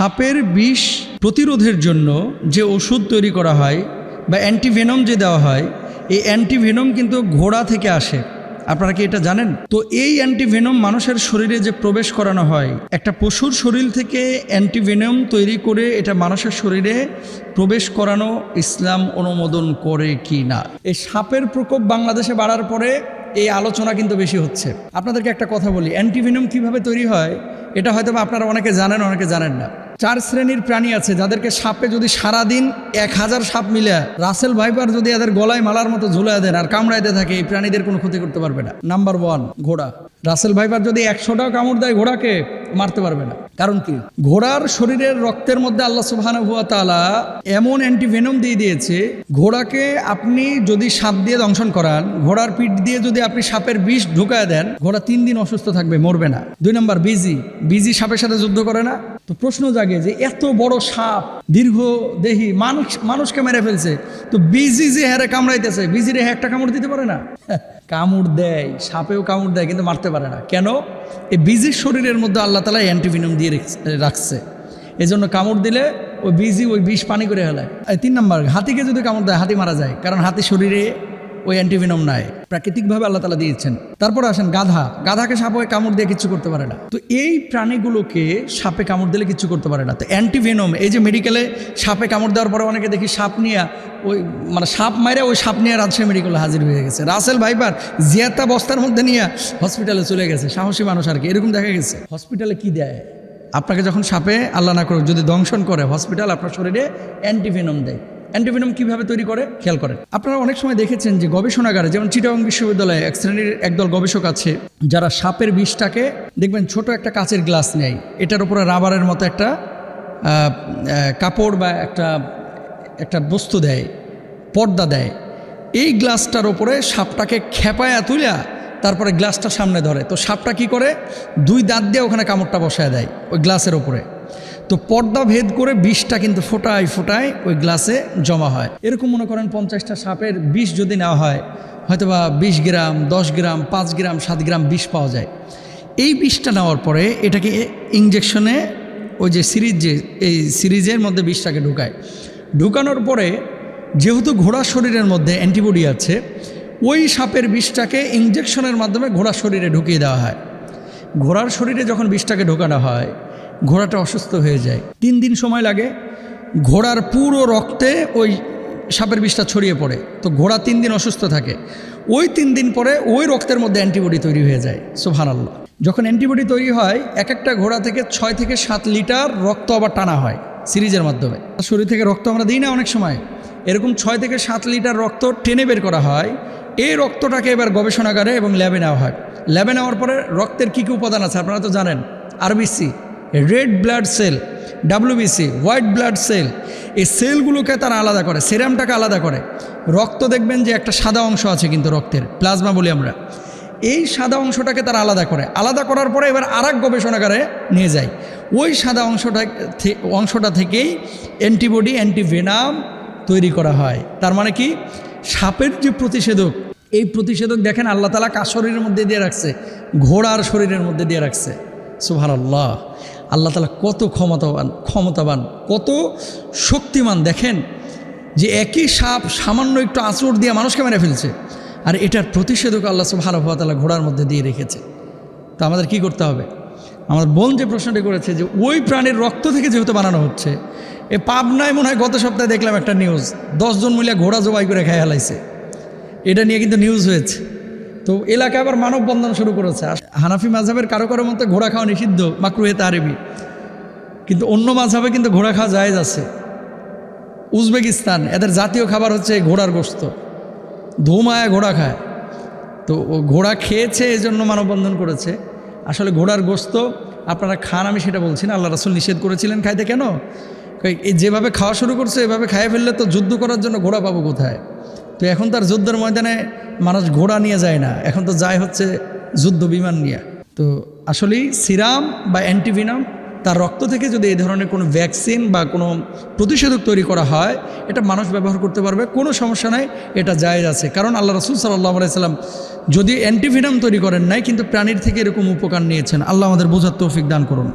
সাপের বিষ প্রতিরোধের জন্য যে ওষুধ তৈরি করা হয় বা অ্যান্টিভেনম যে দেওয়া হয়, এই অ্যান্টিভেনম কিন্তু ঘোড়া থেকে আসে। আপনারা কি এটা জানেন? তো এই অ্যান্টিভেনম মানুষের শরীরে যে প্রবেশ করানো হয়, একটা পশুর শরীর থেকে অ্যান্টিভেনম তৈরি করে এটা মানুষের শরীরে প্রবেশ করানো ইসলাম অনুমোদন করে কি না? এই সাপের প্রকোপ বাংলাদেশে বাড়ার পরে এই আলোচনা কিন্তু বেশি হচ্ছে। আপনাদেরকে একটা কথা বলি, অ্যান্টিভেনম কীভাবে তৈরি হয়, এটা হয়তো আপনারা অনেকে জানেন অনেকে জানেন না। চার শ্রেণির প্রাণী আছে, যাদেরকে সাপে যদি সারাদিন এক হাজার সাপ মিলে, রাসেল ভাইপার যদি এদের গলায় মালার মতো ঝুলাই দেন আর কামড়াইতে থাকে, এই প্রাণীদের কোনো ক্ষতি করতে পারবে না। নাম্বার ওয়ান ঘোড়া। রাসেল ভাইপার যদি একশোটাও কামড় দেয়, ঘোড়াকে মারতে পারবে না। কারণ কি? ঘোড়ার শরীরের রক্তের মধ্যে আল্লাহ সুবহানাহু ওয়া তাআলা এমন অ্যান্টিভেনম দিয়ে দিয়েছে, ঘোড়াকে আপনি যদি সাপ দিয়ে দংশন করান, ঘোড়ার পিঠ দিয়ে যদি আপনি সাপের বিষ ঢুকায় দেন, ঘোড়া তিন দিন অসুস্থ থাকবে, মরবে না। দুই নম্বর, বিজি। বিজি সাপের সাথে যুদ্ধ করে না। তো প্রশ্ন জাগে যে এত বড় সাপ দীর্ঘ দেহি মানুষ মানুষকে মেরে ফেলছে, তো বিজি যে হ্যারে কামড়াইতেছে, বিজি রে একটা কামড় দিতে পারে না? কামড় দেয়, সাপেও কামড় দেয়, কিন্তু মারতে পারে না। কেন? এই বিজির শরীরের মধ্যে আল্লাহ তালা অ্যান্টিভিনম দিয়ে রাখছে এই জন্য কামড় দিলে ওই বিজি ওই বিষ পানি করে হেলায় তিন নম্বর, হাতিকে যদি কামড় দেয়, হাতি মারা যায়, কারণ হাতি শরীরে ওই অ্যান্টিভিনম নাই। প্রাকৃতিকভাবে আল্লাহ তালা দিয়েছেন। তারপরে আসেন গাধা। গাধাকে সাপে কামড় দিয়ে কিছু করতে পারে না। তো এই প্রাণীগুলোকে সাপে কামড় দিলে কিছু করতে পারে না। তো অ্যান্টিভেনম, এই যে মেডিকেলে সাপে কামড় দেওয়ার পরে অনেকে দেখি সাপ নিয়ে, ওই মানে সাপ মারে ওই সাপ নিয়ে রাজশাহী মেডিকেলে হাজির হয়ে গেছে। রাসেল ভাইপার জিয়াতা বস্তার মধ্যে নিয়ে হসপিটালে চলে গেছে। সাহসী মানুষ আর কি। এরকম দেখা গেছে। হসপিটালে কি দেয়? আপনাকে যখন সাপে, আল্লাহ না করুক, যদি দংশন করে, হসপিটাল আপনার শরীরে অ্যান্টিভেনম দেয়। অ্যান্টিভেনম কীভাবে তৈরি করে? খেয়াল করেন। আপনারা অনেক সময় দেখেছেন যে গবেষণাগারে, যেমন চিটাগং বিশ্ববিদ্যালয়ে এক শ্রেণির একদল গবেষক আছে, যারা সাপের বিষটাকে, দেখবেন ছোট একটা কাচের গ্লাস নেয়। এটার উপরে রাবারের মতো একটা কাপড় বা একটা একটা বস্তু দেয়, পর্দা দেয়। এই গ্লাসটার ওপরে সাপটাকে খেপায়া তুইলা তারপরে গ্লাসটা সামনে ধরে। তো সাপটা কি করে? দুই দাঁত দিয়ে ওখানে কামড়টা বসায় দেয়, ওই গ্লাসের ওপরে তো পর্দা ভেদ করে বিষটা কিন্তু ফোটায় ফোটায় ওই গ্লাসে জমা হয়। এরকম মনে করেন পঞ্চাশটা সাপের বিষ যদি নেওয়া হয় হয়তো বা বিশ গ্রাম, দশ গ্রাম, পাঁচ গ্রাম, সাত গ্রাম বিষ পাওয়া যায়। এই বিষটা নেওয়ার পরে এটাকে ইঞ্জেকশনে ওই যে সিরিজ যে, এই সিরিজের মধ্যে বিষটাকে ঢুকায়। ঢুকানোর পরে যেহেতু ঘোড়ার শরীরের মধ্যে অ্যান্টিবডি আছে, ওই সাপের বিষটাকে ইঞ্জেকশনের মাধ্যমে ঘোড়ার শরীরে ঢুকিয়ে দেওয়া হয়। ঘোড়ার শরীরে যখন বিষটাকে ঢোকানো হয় ঘোড়াটা অসুস্থ হয়ে যায়। তিন দিন সময় লাগে, ঘোড়ার পুরো রক্তে ওই সাপের বিষটা ছড়িয়ে পড়ে। তো ঘোড়া তিন দিন অসুস্থ থাকে। ওই তিন দিন পরে ওই রক্তের মধ্যে অ্যান্টিবডি তৈরি হয়ে যায়। সোভান আল্লাহ যখন অ্যান্টিবডি তৈরি হয়, এক একটা ঘোড়া থেকে ছয় থেকে সাত লিটার রক্ত আবার টানা হয় সিরিজের মাধ্যমে। শরীর থেকে রক্ত আমরা দিই না অনেক সময়। এরকম ছয় থেকে সাত লিটার রক্ত টেনে বের করা হয়। এই রক্তটাকে এবার গবেষণাগারে এবং ল্যাবে নেওয়া হয়। ল্যাবে নেওয়ার পরে রক্তের কী কী উপাদান আছে আপনারা তো জানেন। RBC red blood cell WBC white blood cell এই সেলগুলোকে তারা আলাদা করে সেরামটাকে আলাদা করে। রক্ত দেখবেন যে একটা সাদা অংশ আছে কিন্তু রক্তের প্লাজমা বলি আমরা। এই সাদা অংশটাকে তারা আলাদা করে। আলাদা করার পরে এবার আর গবেষণাগারে নিয়ে যায়। ওই সাদা অংশটা অংশটা থেকেই অ্যান্টিবডি অ্যান্টিভেনাম তৈরি করা হয়। তার মানে কি? সাপের যে প্রতিষেধক, এই প্রতিষেধক দেখেন আল্লাহ তালা কার শরীরের মধ্যে দিয়ে রাখছে? ঘোড়ার শরীরের মধ্যে দিয়ে রাখছে। সুভার আল্লাহ আল্লাহ তালা কত ক্ষমতাবান ক্ষমতাবান, কত শক্তিমান দেখেন যে একই সাপ সামান্য একটু আঁচড় দিয়ে মানুষকে মেরে ফেলছে। আর এটার প্রতিষেধক আল্লাহ সুবাহানতালা ঘোড়ার মধ্যে দিয়ে রেখেছে। তো আমাদের কি করতে হবে? আমাদের বোন যে প্রশ্নটি করেছে যে ওই প্রাণীর রক্ত থেকে যেহেতু বানানো হচ্ছে, এ পাবনায় মনে হয় গত সপ্তাহে দেখলাম একটা নিউজ, দশজন মিলে ঘোড়া জবাই করে খেয়ে হেলাইছে এটা নিয়ে কিন্তু নিউজ হয়েছে। তো এলাকায় আবার মানববন্ধন শুরু করেছে। হানাফি মাঝাবের কারও কারও মতে ঘোড়া খাওয়া নিষিদ্ধ, মাকরুহে তারিবি কিন্তু অন্য মাঝাবে কিন্তু ঘোড়া খাওয়া জায়েজ আছে। উজবেকিস্তান, এদের জাতীয় খাবার হচ্ছে ঘোড়ার গোস্ত ধুমায় ঘোড়া খায়। তো ঘোড়া খেয়েছে এই জন্য মানববন্ধন করেছে। আসলে ঘোড়ার গোস্ত আপনারা খান, আমি সেটা বলছি না, আল্লাহ রাসুল নিষেধ করেছিলেন খাইতে কেন? এই যেভাবে খাওয়া শুরু করছে, এভাবে খাইয়ে ফেললে তো যুদ্ধ করার জন্য ঘোড়া পাবো কোথায়? তো এখন তার যুদ্ধের ময়দানে মানুষ ঘোড়া নিয়ে যায় না। এখন তো যায় হচ্ছে যুদ্ধ বিমান নিয়ে। তো আসলেই সিরাম বা অ্যান্টিভিনাম তার রক্ত থেকে যদি এই ধরনের কোনো ভ্যাকসিন বা কোনো প্রতিষেধক তৈরি করা হয়, এটা মানুষ ব্যবহার করতে পারবে, কোনো সমস্যা নাই, এটা জায়েজ আছে। কারণ আল্লাহ রসুল সাল্লাহ আলাইসাল্লাম যদি অ্যান্টিভিনাম তৈরি করেন নাই, কিন্তু প্রাণীর থেকে এরকম উপকার নিয়েছেন, আল্লাহ আমাদের বোঝার তৌফিক দান করুন।